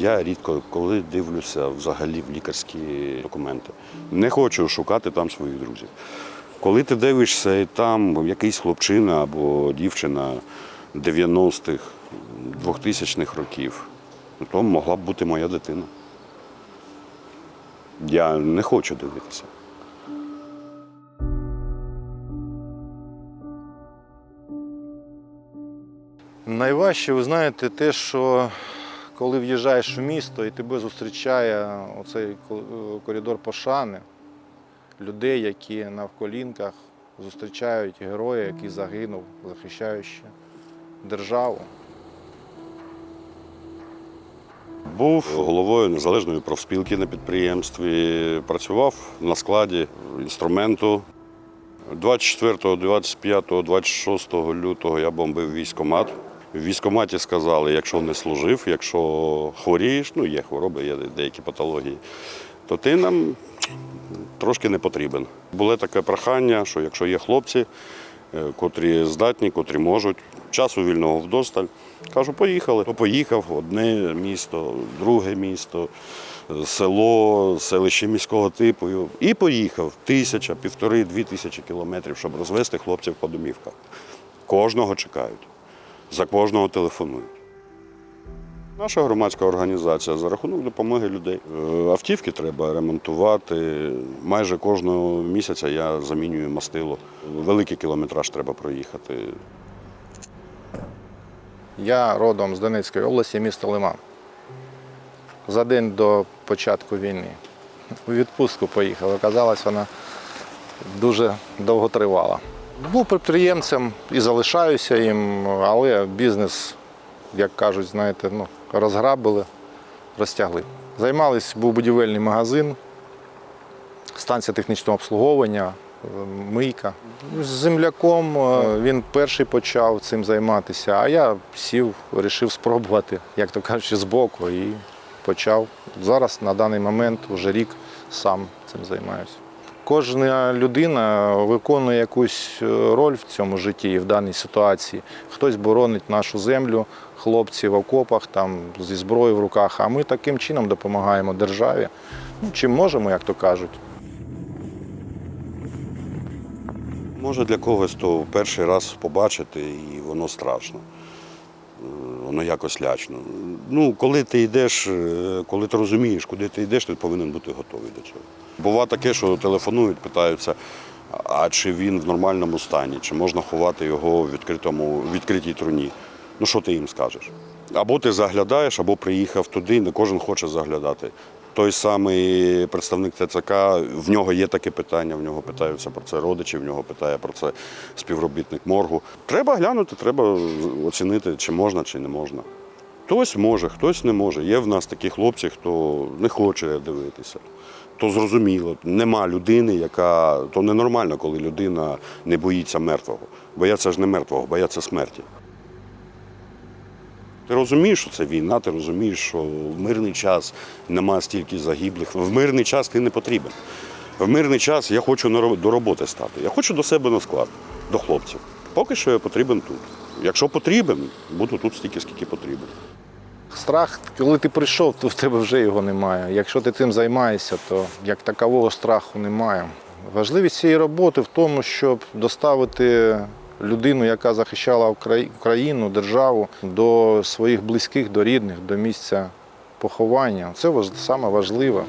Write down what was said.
Я рідко коли дивлюся взагалі в лікарські документи. Не хочу шукати там своїх друзів. Коли ти дивишся, і там якийсь хлопчина або дівчина 90-х, 2000-х років, то могла б бути моя дитина. Я не хочу дивитися. Найважче, ви знаєте, те, що коли в'їжджаєш в місто і тебе зустрічає оцей е, коридор пошани, людей, які на вколінках зустрічають героя, який загинув, захищаючи державу. Був головою незалежної профспілки на підприємстві, працював на складі інструменту. 24, 25, 26 лютого я бомбив військомат. В військкоматі сказали, якщо не служив, якщо хворієш, ну є хвороби, є деякі патології, то ти нам трошки не потрібен. Було таке прохання, що якщо є хлопці, е, котрі здатні, котрі можуть, часу вільного вдосталь. Кажу, поїхали. Поїхав одне місто, друге місто, е, село, селище міського типу. І поїхав тисяча, півтори, дві тисячі кілометрів, щоб розвести хлопців по домівках. Кожного чекають, за кожного телефонують. Наша громадська організація за рахунок допомоги людей. Е, Автівки треба ремонтувати. Майже кожного місяця я замінюю мастило. Великий кілометраж треба проїхати. Я родом з Донецької області, місто Лиман. За день до початку війни у відпустку поїхав. Оказалось, вона дуже довго тривала. Був підприємцем і залишаюся їм, але бізнес, як кажуть, знаєте, ну, розграбили, розтягли. Займались, був будівельний магазин, станція технічного обслуговування, мийка. З земляком е, він перший почав цим займатися, а я сів, вирішив спробувати, як то кажучи, збоку і почав. Зараз на даний момент вже рік сам цим займаюся. Кожна людина виконує якусь е, роль в цьому житті і в даній ситуації. Хтось боронить нашу землю, хлопці в окопах там зі зброєю в руках. А ми таким чином допомагаємо державі. Ну, чим можемо, як то кажуть. Може для когось то перший раз побачити і воно страшно. Е, Воно якось лячно. Ну, коли ти йдеш, е, коли ти розумієш, куди ти йдеш, ти повинен бути готовий до цього. Бува таке, що телефонують, питаються, а чи він в нормальному стані, чи можна ховати його в відкритому, відкритій труні. Ну що ти їм скажеш? Або ти заглядаєш, або приїхав туди, не кожен хоче заглядати. Той самий представник ТЦК, в нього є таке питання, в нього питаються про це родичі, в нього питає про це співробітник моргу. Треба глянути, треба оцінити, чи можна, чи не можна. Хтось може, хтось не може. Є в нас такі хлопці, хто не хоче дивитися. То зрозуміло, нема людини, яка то ненормально, коли людина не боїться мертвого. Бояться ж не мертвого, бояться смерті. Ти розумієш, що це війна, ти розумієш, що в мирний час нема стільки загиблих. В мирний час ти не потрібен. В мирний час я хочу до роботи стати. Я хочу до себе на склад, до хлопців. Поки що я потрібен тут. Якщо потрібен, буду тут стільки, скільки потрібен. Страх, коли ти прийшов, то в тебе вже його немає. Якщо ти цим займаєшся, то як такового страху немає. Важливість цієї роботи в тому, щоб доставити людину, яка захищала Україну, державу, до своїх близьких, до рідних, до місця поховання. Це саме важливе.